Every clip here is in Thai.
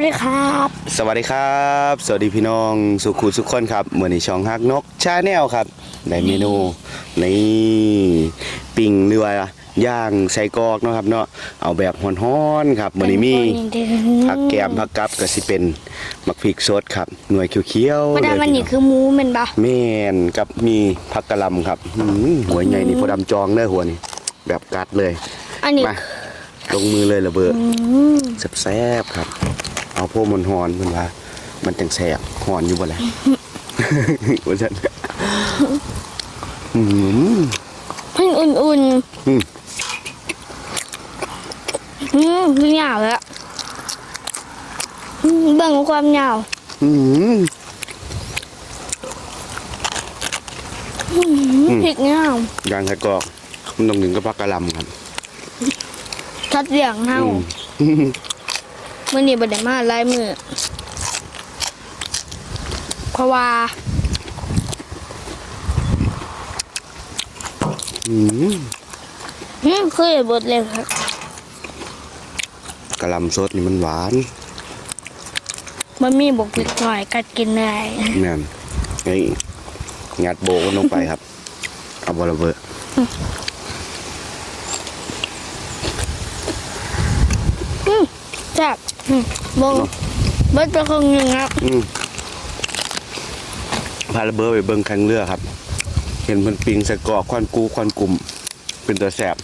วัสดีครับ สวัสดีครับ สวัสดีพี่น้องสุขุสุขคนครับเหมือนในช่องฮักนกชาแนลครับในเมนูนี่ปิ่งเรือย่างใส่กรอกเนาะครับเนาะเอาแบบฮ้อนๆครับเหมือนนี้มีผักแกมผักกับก็สิเป็นมักพริกสดครับหน่วยเขียวๆประดาเลยมันนี่พี่น้องคือหมูแมันปะแม่นกับมีผักกะหล่ำครับหืมหัวใหญ่นี่พอดำจองเลยหัวนี่แบบกัดเลยอันนี้มาลงมือเลยระเบิดอืมแซ่บๆครับ เอาพวกมันหอนเพิ่นว่า มันจังแซ่บหอนอยู่บ่ล่ะว่าซั่นอืมเพิ่งอุ่นๆอืมอืมคือเหงาแล้วอืมเบิ่งความเหงาอืมอืมพริกเหงาย่างไส้กรอกมันต้องถึงกับผักกะหล่ำครับ ทัดเหลียงเฮาอืม มื่อนี้บ่ได้มาหลายมือเพราะว่าอืมอืมคือเบดเลยครับกะหล่ำสดนี่มันหวาน มันมีบกพริกหน่อยกัดกินได้แม่นนี่งัดโบกมันลงไปครับ เอาบ่ระเบิดแซ่บอืมเบิ่งเบิดไปครึ่งหนึงครับอืมพาระเบิดไปเบิ่งแข่งเรือครับ เห็นเพิ่นปิงใส่กรอกควันกูควันกลุ่ม เป็นตัวแซ่บ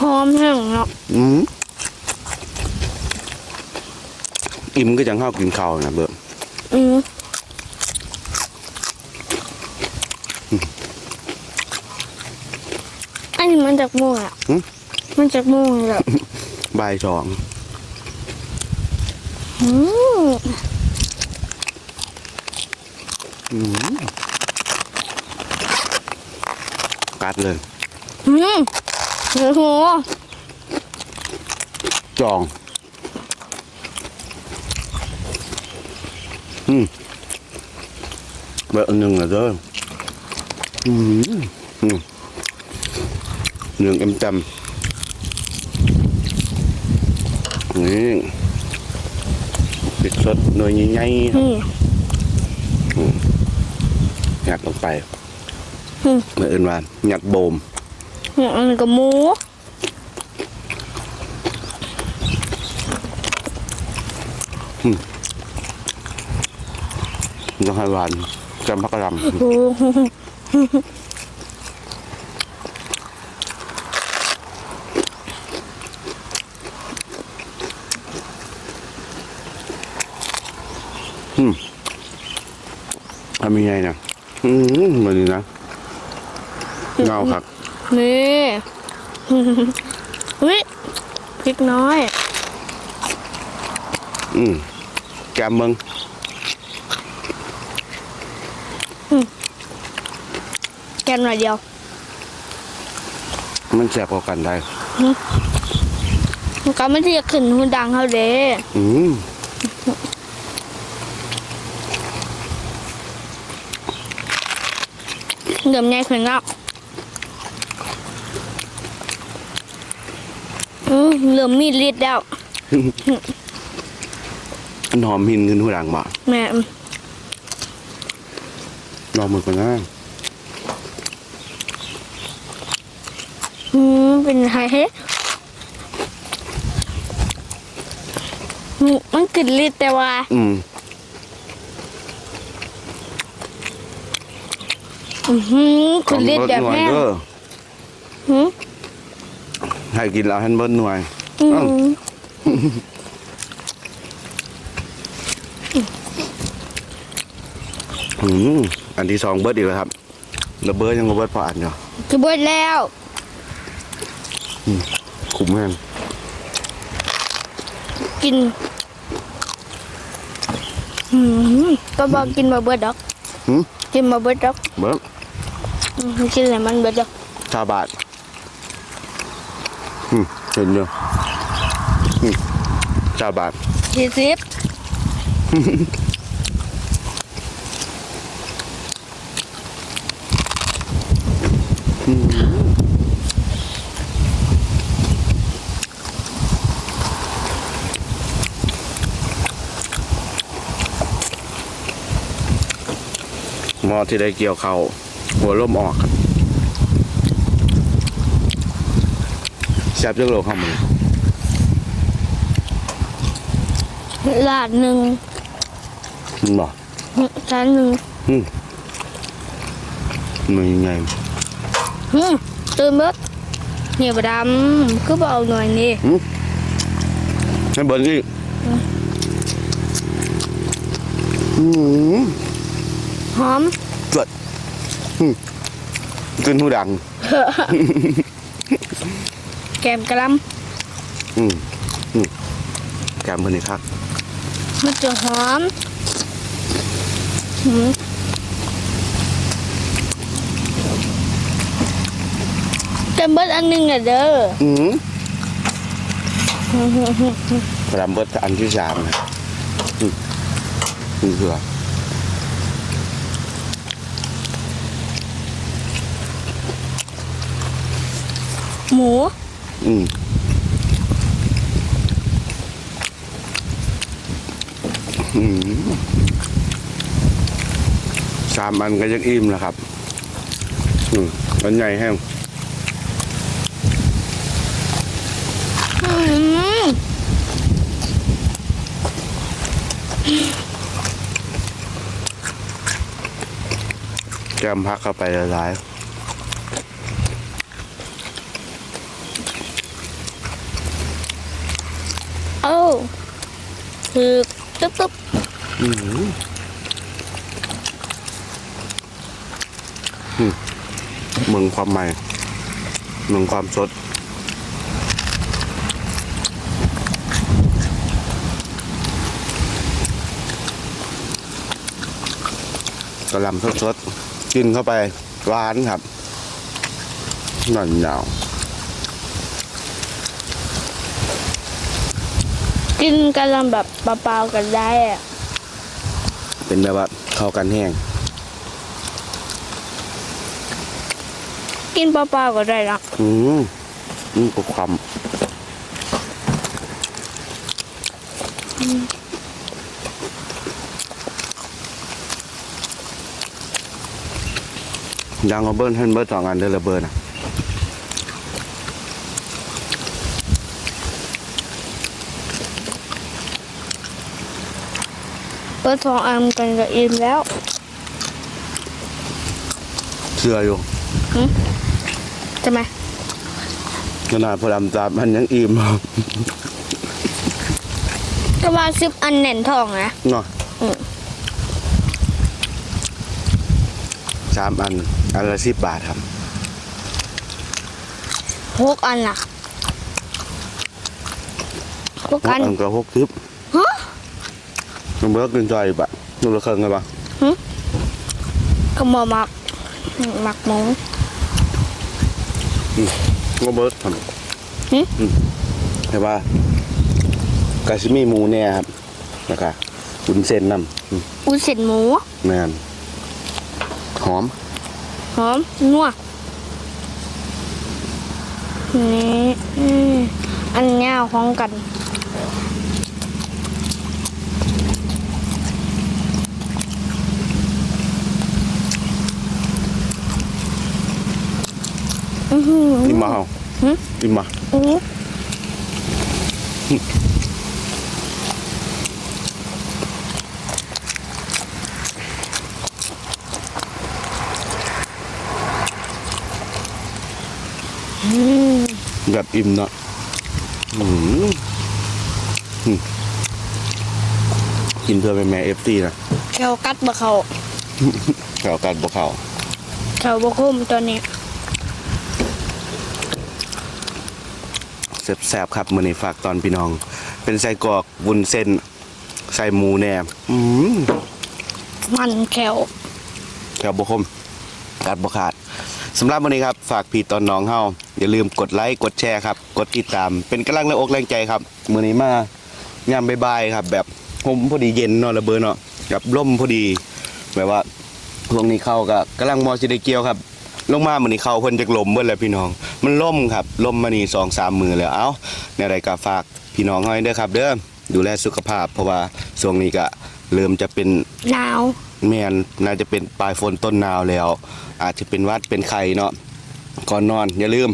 หอมแห้งเนาะอืมอิ่มก็จังข้าวกินข้าวนะเบิร์อืมอันนี้มันจากม่วงอะมันจากม่วงแบบ บ่ายสองอืมอืมกัดเลยอืมโอ้โหจอง อืมเบอร์หนึ่งเหรอเด้ออืมอืมหนึ่งเอ็มจำ นี่ปิดสดหน่วยใหญ่ๆนี่งัดลงไปอืมเมื่ออื่นว่างัดโบมนี่อันนี้ก็หมูต้องให้หวานจำพักกระหล อ้โหำทำยังไงเนี่ยอืมเหมือนนี้นะเงาครับนี่เฮ้ยพริกน้อย อืมแกมเบิงแกนหน่อยเดียว มันแสบกว่ากันได้มันก็ไม่ที่จะขึ้นหูดังเขาเด้อืม เดิมใหญ่ขึ้นแล้วอืมเหลือมีดลิดแล้ว มันหอมหินขึ้นหัวหลังบ่แม่ลองมือกันนะอืมเป็นไงเฮ้อืมมันกึดลิดแต่ว่า อืม อือหือกึดลิดแบบหน่วยแม่เด้อหืมให้กินแล้วให้เบิ้ลหน่วยอือ้าวมอืมอันที่สองเบิร์ดอีกแล้วครับแล้วเบิร์ดยังบ่เบิร์ดพออันเนาะคือเบิดแล้วคุ้มแม่นกินอืมก็บอกกินมาเบิดดอกหืมกินมาเบิดดอกเบิร์ด ชิ้นไรมันเบิดจ้ชาบาทอืมเห็นเนาะอืมชาบาทสี่สิบหม้อที่ได้เกี่ยวเข้า หัวล่มออกครับแซ่บจังโลข้าวมือลาดหนึ่งมันบอกจานหนึ่งมันยังไงหืมตื่นเบิดเนี่ยบดำคือบ่เอาหน่อยนี่ให้เบิร์นอีกอืมหอมจวด อืมขึ้นหูดัง แกมกะหลอืมอืมแกมเพิ่นนี่ครับำมันจะหอมหืมแกมเบิดอันหนึงอะเด้ออืมรำเบิดอันที่สามนะอืมนี่คืออะไร หมูอืมอืมสามอันก็ยังอิ่มแล้วครับ อืมอันใหญ่แห้งอืมแก้มพักเข้าไปละลาย เอ้า คือตึ๊บตึ๊บอืมเมืองความใหม่เมืองความสดกระลำสดๆกินเข้าไปหวานครับนั่นยาว กินกะหลำแบบเปล่าๆกันได้อะเป็นแบบว่าเข้ากันแห้งกินเปล่าๆก็ได้ละอืมอืมก็ความยังเอาเบิ้ลให้เบิ้ลสองอันเด้อละเบิ้ลนะ เปิดสองอันกันก็อิ่มแล้ว เชื่ออยู่ใช่ไหมขนาดพอดำตามมันยังอิ่ม ก็ว่าซิบอันแน่นท้องนะ เนาะอืม สามอัน อันละสิบบาทครับ หกอันล่ะหกอัน อันก็หกทิปฮะ มันเบิกกินใจปะนู่นละเครื่องไงปะก็มาหมักหมักหมูก็เบิกทหึำอืมแต่ว่ากาซิมีหมูเนี่ยครับแล้วก็วุ้นเส้นน้ำอืมอุ้นเส้นหมูแม่นหอม หอมนัวนี่อืมอันเนี้ยห้องกัน อือหืออิ่มมาเฮาหึอิ่มมาอือแบบอิ่มเนาะอืมอืมกินเพื่อเป็นแม่เอฟซีนะแควกัดบะเขาแถวกันบวเขาแควบะคุ้มตัวนี้ แซ่บๆครับมือนี้ฝากตอนพี่น้อง เป็นไส้กรอกวุ้นเส้นใส่หมูแหนมอืมมันแควแถวบุคมกัดบุขาดสำหรับวันนี้ครับ ฝากพี่ตอนน้องเฮาอย่าลืมกดไลค์กดแชร์ครับ กดติดตาม เป็นกำลังแรงอกแรงใจครับมือนี้มายามบายๆครับ แบบผมพอดีเย็นเนาะระเบิดเนาะกับร่มพอดีแบบว่าช่วงนี้เข้าก็กำลังมอสิได้เกี่ยวครับ ลงมามือนี้เข้าเพิ่นจากลมเบิ่แล้วพี่น้อง มันล่มครับล่มมานี่สองสามมือแล้วเอ้าในรายการฝากพี่น้องเฮาให้เด้อครับ เด้อดูแลสุขภาพ เพราะว่าช่วงนี้ก็เริ่มจะเป็นหนาวแม่นน่าจะเป็นปลายฝนต้นหนาวแล้ว อาจจะเป็นหวัดเป็นไข้เนาะก่อนนอนอย่าลืม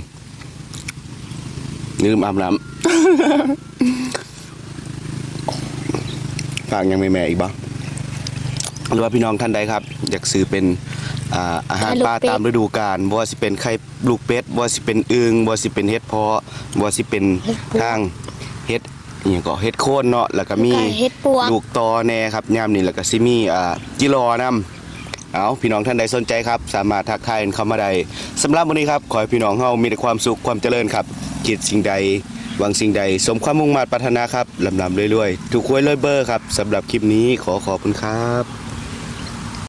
อย่าลืมอาบน้ำฝากยังไม่แม่อีกบ้างหรือว่าพี่น้องท่านใดครับ อยากซื้อเป็นอ่าอาหารปลาตามฤดูกาลบ่ว่าสิเป็นไข่ ลูกเป็ดบ่ว่าสิเป็นอึงบ่ว่าสิเป็นเห็ดเพาะบ่ว่าสิเป็นทางเห็ดอหยังก็เห็ดโคนเนาะแล้วก็มีไก่เฮ็ดปวก ลูกตอแน่ครับยามนี้แล้วก็สิมีอ่าจิรอนํเอาพี่น้องท่านใดสนใจครับ สามารถทักทายกันเข้ามาได้สำหรับวันนี้ครับขอให้พี่น้องเฮามีแต่ความสุขความเจริญครับคิดสิ่งใดหวังสิ่งใด สมความมุ่งมั่นปรารถนาครับลำลำเรื่อยๆถูกหวยรวยเบอร์ครับสำหรับคลิปนี้ขอขอบคุณครับ